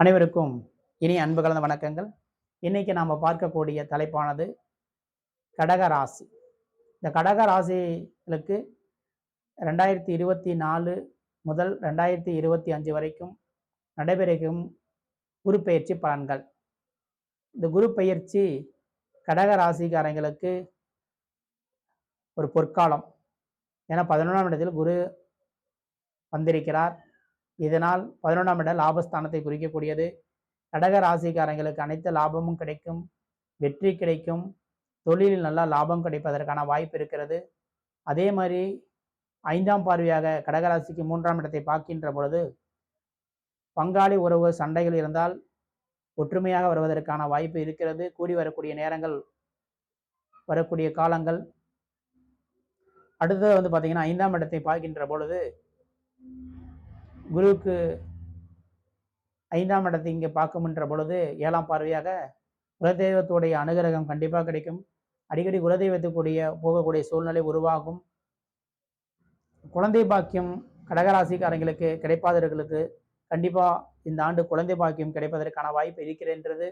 அனைவருக்கும் இனி அன்பு கலந்த வணக்கங்கள். இன்னைக்கு நாம் பார்க்கக்கூடிய தலைப்பானது கடக ராசி. இந்த கடக ராசிகளுக்கு ரெண்டாயிரத்தி இருபத்தி நாலு முதல் ரெண்டாயிரத்தி இருபத்தி அஞ்சு வரைக்கும் நடைபெறும் குரு பயிற்சி பலன்கள். இந்த குரு பயிற்சி கடக ராசிக்காரங்களுக்கு ஒரு பொற்காலம். ஏன்னா பதினொன்றாம் இடத்தில் குரு வந்திருக்கிறார். இதனால் பதினொன்றாம் இடம் லாபஸ்தானத்தை குறிக்கக்கூடியது. கடக ராசிக்காரங்களுக்கு அனைத்து லாபமும் கிடைக்கும் வெற்றி கிடைக்கும் தொழிலில் நல்லா லாபம் கிடைப்பதற்கான வாய்ப்பு இருக்கிறது. அதே மாதிரி ஐந்தாம் பார்வையாக கடகராசிக்கு மூன்றாம் இடத்தை பார்க்கின்ற பொழுது பங்காளி உறவு சண்டைகள் இருந்தால் ஒற்றுமையாக வருவதற்கான வாய்ப்பு இருக்கிறது. கூடி வரக்கூடிய நேரங்கள் வரக்கூடிய காலங்கள். அடுத்தது வந்து பார்த்தீங்கன்னா ஐந்தாம் இடத்தை பார்க்கின்ற பொழுது குருவுக்கு ஐந்தாம் இடத்தை இங்கே பார்க்கும்ன்ற பொழுது ஏழாம் பார்வையாக குலதெய்வத்துடைய அனுகிரகம் கண்டிப்பாக கிடைக்கும். அடிக்கடி குலதெய்வத்துக்குரிய போகக்கூடிய சூழ்நிலை உருவாகும். குழந்தை பாக்கியம் கடகராசிக்காரங்களுக்கு கிடைப்பாதவர்களுக்கு கண்டிப்பாக இந்த ஆண்டு குழந்தை பாக்கியம் கிடைப்பதற்கான வாய்ப்பு இருக்கிறேன்றது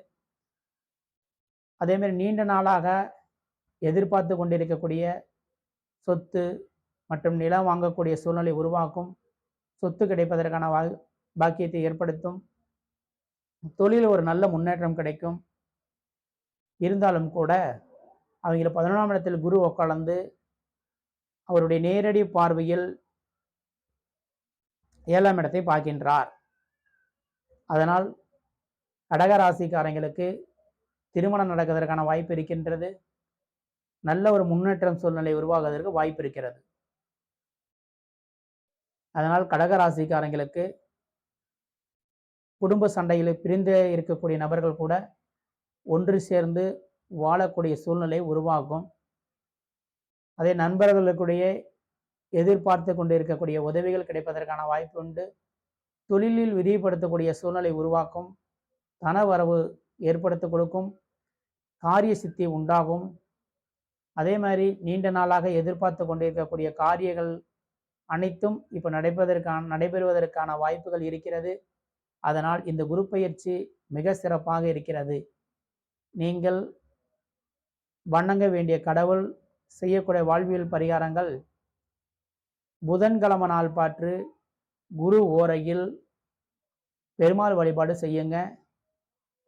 அதேமாரி நீண்ட நாளாக எதிர்பார்த்து கொண்டிருக்கக்கூடிய சொத்து மற்றும் நிலம் வாங்கக்கூடிய சூழ்நிலை உருவாக்கும் சொத்து கிடைப்பதற்கான வா பாக்கியத்தை ஏற்படுத்தும். தொழில் ஒரு நல்ல முன்னேற்றம் கிடைக்கும். இருந்தாலும் கூட அவங்கள பதினொன்றாம் இடத்தில் குரு உட்கார்ந்து அவருடைய நேரடி பார்வையில் ஏழாம் இடத்தை பார்க்கின்றார். அதனால் கடகராசிக்காரங்களுக்கு திருமணம் நடக்கிறதுக்கான வாய்ப்பு இருக்கின்றது. நல்ல ஒரு முன்னேற்றம் சூழ்நிலை உருவாகுவதற்கு வாய்ப்பு இருக்கிறது. அதனால் கடகராசிக்காரங்களுக்கு குடும்ப சண்டையில் பிரிந்து இருக்கக்கூடிய நபர்கள் கூட ஒன்று சேர்ந்து வாழக்கூடிய சூழ்நிலை உருவாகும். அதே நண்பர்களுக்குடைய எதிர்பார்த்து கொண்டு இருக்கக்கூடிய உதவிகள் கிடைப்பதற்கான வாய்ப்பு உண்டு. தொழிலில் விரிவுபடுத்தக்கூடிய சூழ்நிலை உருவாக்கும். தன வரவு ஏற்படுத்தி கொடுக்கும். காரிய சித்தி உண்டாகும். அதே மாதிரி நீண்ட நாளாக எதிர்பார்த்து கொண்டிருக்கக்கூடிய காரியங்கள் அனைத்தும் இப்போ நடைபெறுவதற்கான நடைபெறுவதற்கான வாய்ப்புகள் இருக்கிறது. அதனால் இந்த குரு பயிற்சி மிக சிறப்பாக இருக்கிறது. நீங்கள் வணங்க வேண்டிய கடவுள் செய்யக்கூடிய வாழ்வியல் பரிகாரங்கள் புதன்கிழமை நாள் பாற்று குரு ஓரையில் பெருமாள் வழிபாடு செய்யுங்க.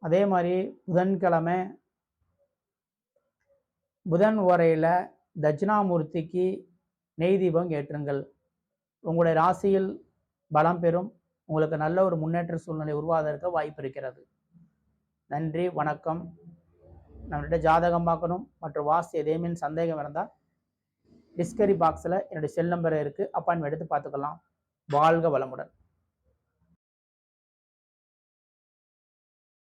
அதே மாதிரி புதன்கிழமை புதன் ஓரையில் தட்சிணாமூர்த்திக்கு நெய் தீபம் ஏற்றுங்கள். உங்களுடைய ராசியில் பலம் பெறும். உங்களுக்கு நல்ல ஒரு முன்னேற்ற சூழ்நிலை உருவாவதற்கு வாய்ப்பு இருக்கிறது. நன்றி வணக்கம். நம்மள்கிட்ட ஜாதகம் பார்க்கணும். மற்றும் வாசி எதேமே சந்தேகம் இருந்தால் டிஸ்கரி பாக்ஸில் என்னுடைய செல் நம்பர் இருக்குது அப்பாயின்மெண்ட் எடுத்து பார்த்துக்கலாம். வாழ்க வளமுடன்.